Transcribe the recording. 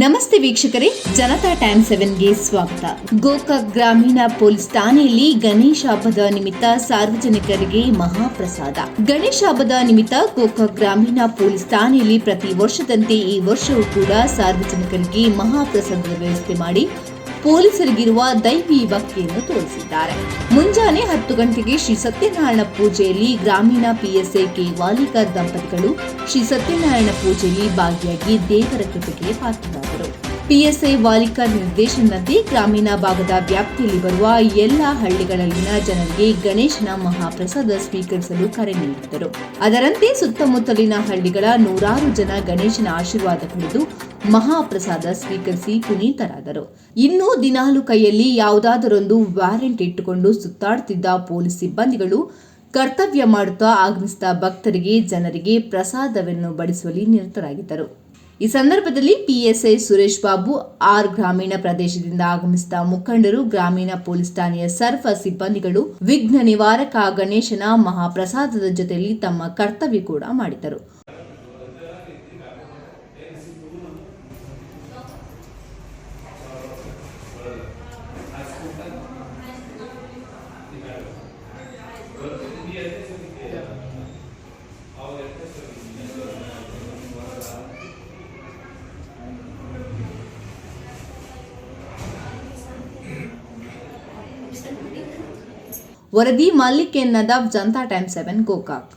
ನಮಸ್ತೆ ವೀಕ್ಷಕರೇ, ಜನತಾ ಟೈಮ್ ಸೆವೆನ್ಗೆ ಸ್ವಾಗತ. ಗೋಕಾಕ್ ಗ್ರಾಮೀಣ ಪೊಲೀಸ್ ಠಾಣೆಯಲ್ಲಿ ಗಣೇಶ ಹಬ್ಬದ ನಿಮಿತ್ತ ಸಾರ್ವಜನಿಕರಿಗೆ ಮಹಾಪ್ರಸಾದ. ಗಣೇಶ ಹಬ್ಬದ ನಿಮಿತ್ತ ಗೋಕಾಕ್ ಗ್ರಾಮೀಣ ಪೊಲೀಸ್ ಠಾಣೆಯಲ್ಲಿ ಪ್ರತಿ ವರ್ಷದಂತೆ ಈ ವರ್ಷವೂ ಕೂಡ ಸಾರ್ವಜನಿಕರಿಗೆ ಮಹಾಪ್ರಸಾದದ ವ್ಯವಸ್ಥೆ ಮಾಡಿ ಪೊಲೀಸರಿಗಿರುವ ದೈವಿ ಭಕ್ತಿಯನ್ನು ತೋರಿಸಿದ್ದಾರೆ. ಮುಂಜಾನೆ ಹತ್ತು ಗಂಟೆಗೆ ಶ್ರೀ ಸತ್ಯನಾರಾಯಣ ಪೂಜೆಯಲ್ಲಿ ಗ್ರಾಮೀಣ ಪಿಎಸ್ಐ ಕೆ ವಾಲಿಕರ್ ದಂಪತಿಗಳು ಶ್ರೀ ಸತ್ಯನಾರಾಯಣ ಪೂಜೆಯಲ್ಲಿ ಭಾಗಿಯಾಗಿ ದೇವರ ಕೃಪೆಗೆ ಪಾತ್ರರಾದರು. ಪಿಎಸ್ಐ ವಾಲಿಕರ್ ನಿರ್ದೇಶನದಂತೆ ಗ್ರಾಮೀಣ ಭಾಗದ ವ್ಯಾಪ್ತಿಯಲ್ಲಿ ಬರುವ ಎಲ್ಲ ಹಳ್ಳಿಗಳಲ್ಲಿನ ಜನರಿಗೆ ಗಣೇಶನ ಮಹಾಪ್ರಸಾದ ಸ್ವೀಕರಿಸಲು ಕರೆ ನೀಡಿದರು. ಅದರಂತೆ ಸುತ್ತಮುತ್ತಲಿನ ಹಳ್ಳಿಗಳ ನೂರಾರು ಜನ ಗಣೇಶನ ಆಶೀರ್ವಾದ ಪಡೆದು ಮಹಾಪ್ರಸಾದ ಸ್ವೀಕರಿಸಿ ಪುನೀತರಾದರು. ಇನ್ನೂ ದಿನಾಲು ಕೈಯಲ್ಲಿ ಯಾವುದಾದರೊಂದು ವ್ಯಾರೆಂಟ್ ಇಟ್ಟುಕೊಂಡು ಸುತ್ತಾಡುತ್ತಿದ್ದ ಪೊಲೀಸ್ ಸಿಬ್ಬಂದಿಗಳು ಕರ್ತವ್ಯ ಮಾಡುತ್ತಾ ಆಗಮಿಸಿದ ಭಕ್ತರಿಗೆ ಜನರಿಗೆ ಪ್ರಸಾದವನ್ನು ಬಡಿಸುವಲ್ಲಿ ನಿರತರಾಗಿದ್ದರು. ಈ ಸಂದರ್ಭದಲ್ಲಿ ಪಿಎಸ್ಐ ಸುರೇಶ್ ಬಾಬು, ಆರ್ ಗ್ರಾಮೀಣ ಪ್ರದೇಶದಿಂದ ಆಗಮಿಸಿದ ಮುಖಂಡರು, ಗ್ರಾಮೀಣ ಪೊಲೀಸ್ ಠಾಣೆಯ ಸರ್ವ ಸಿಬ್ಬಂದಿಗಳು, ವಿಘ್ನ ನಿವಾರಕ ಗಣೇಶನ ಮಹಾಪ್ರಸಾದದ ಜೊತೆಯಲ್ಲಿ ತಮ್ಮ ಕರ್ತವ್ಯ ಕೂಡ ಮಾಡಿದರು वरदी मालिक के नदाब जनता टाइम सेवन गोकाक।